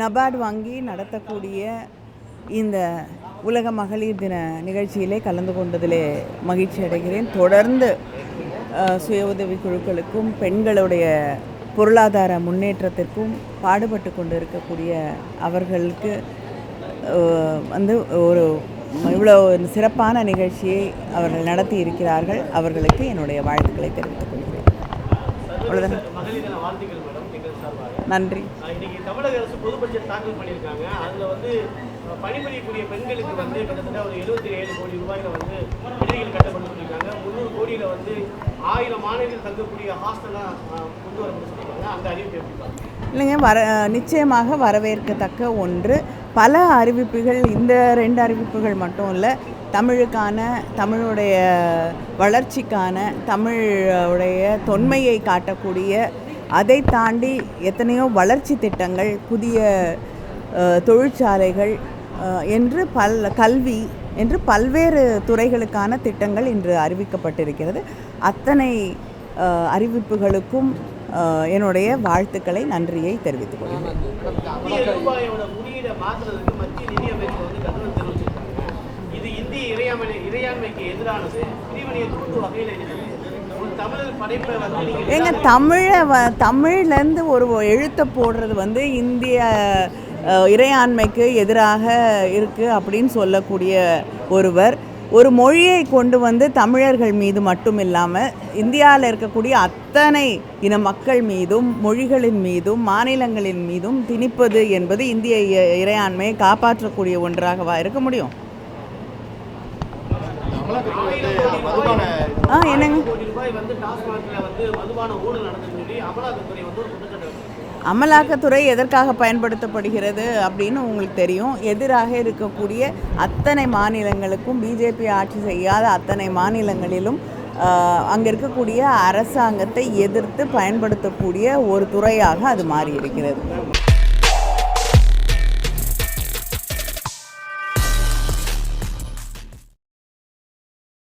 நபார்டு வங்கி நடத்தக்கூடிய இந்த உலக மகளிர் தின நிகழ்ச்சியிலே கலந்து கொண்டதிலே மகிழ்ச்சி அடைகிறேன். தொடர்ந்து சுய உதவி குழுக்களுக்கும் பெண்களுடைய பொருளாதார முன்னேற்றத்திற்கும் பாடுபட்டு கொண்டு இருக்கக்கூடிய அவர்களுக்கு வந்து ஒரு இவ்வளோ சிறப்பான நிகழ்ச்சியை அவர்கள் நடத்தி இருக்கிறார்கள். அவர்களுக்கு என்னுடைய வாழ்த்துக்களை தெரிவித்துக் கொள்கிறேன். அவ்வளோதான் நன்றி. தமிழக அரசு பொது பட்ஜெட் தாக்கல் பண்ணியிருக்காங்க. அதில் வந்து பணிபுரியக்கூடிய பெண்களுக்கு வந்து கிட்டத்தட்ட ஒரு எழுபத்தி ஏழு கோடி ரூபாயில் வந்து விடுதிகள் கட்டப்பட்டு சொல்லியிருக்காங்க முந்நூறு கோடியில் வந்து ஆயிரம் மாணவிகள் தங்கக்கூடிய ஹாஸ்டலாக கொண்டு வரணும்னு சொல்லியிருக்காங்க அந்த அறிவிப்பு எப்படி இல்லைங்க வர நிச்சயமாக வரவேற்கத்தக்க ஒன்று. பல அறிவிப்புகள் இந்த ரெண்டு அறிவிப்புகள் மட்டும் இல்லை தமிழுக்கான தமிழுடைய வளர்ச்சிக்கான தமிழுடைய தொன்மையை காட்டக்கூடிய அதை தாண்டி எத்தனையோ வளர்ச்சி திட்டங்கள் புதிய தொழிற்சாலைகள் என்று பல் கல்வி என்று பல்வேறு துறைகளுக்கான திட்டங்கள் இன்று அறிவிக்கப்பட்டிருக்கிறது. அத்தனை அறிவிப்புகளுக்கும் என்னுடைய வாழ்த்துக்களை நன்றியை தெரிவித்துக் கொள்கிறேன். ஏங்க தமிழை வ தமிழ்லேருந்து ஒரு எழுத்தை போடுறது வந்து இந்திய இறையாண்மைக்கு எதிராக இருக்குது அப்படின்னு சொல்லக்கூடிய ஒருவர். ஒரு மொழியை கொண்டு வந்து தமிழர்கள் மீது மட்டும் இல்லாமல் இந்தியாவில் இருக்கக்கூடிய அத்தனை இன மக்கள் மீதும் மொழிகளின் மீதும் மாநிலங்களின் மீதும் திணிப்பது என்பது இந்திய இ- இறையாண்மையை காப்பாற்றக்கூடிய ஒன்றாகவா இருக்க முடியும்? ஆ என்னங்க? அமலாக்கத்துறை அமலாக்கத்துறை எதற்காக பயன்படுத்தப்படுகிறது அப்படின்னு உங்களுக்கு தெரியும். எதிராக இருக்கக்கூடிய அத்தனை மாநிலங்களுக்கும் பிஜேபி ஆட்சி செய்யாத அத்தனை மாநிலங்களிலும் அங்கே இருக்கக்கூடிய அரசாங்கத்தை எதிர்த்து பயன்படுத்தக்கூடிய ஒரு துறையாக அது மாறி இருக்கிறது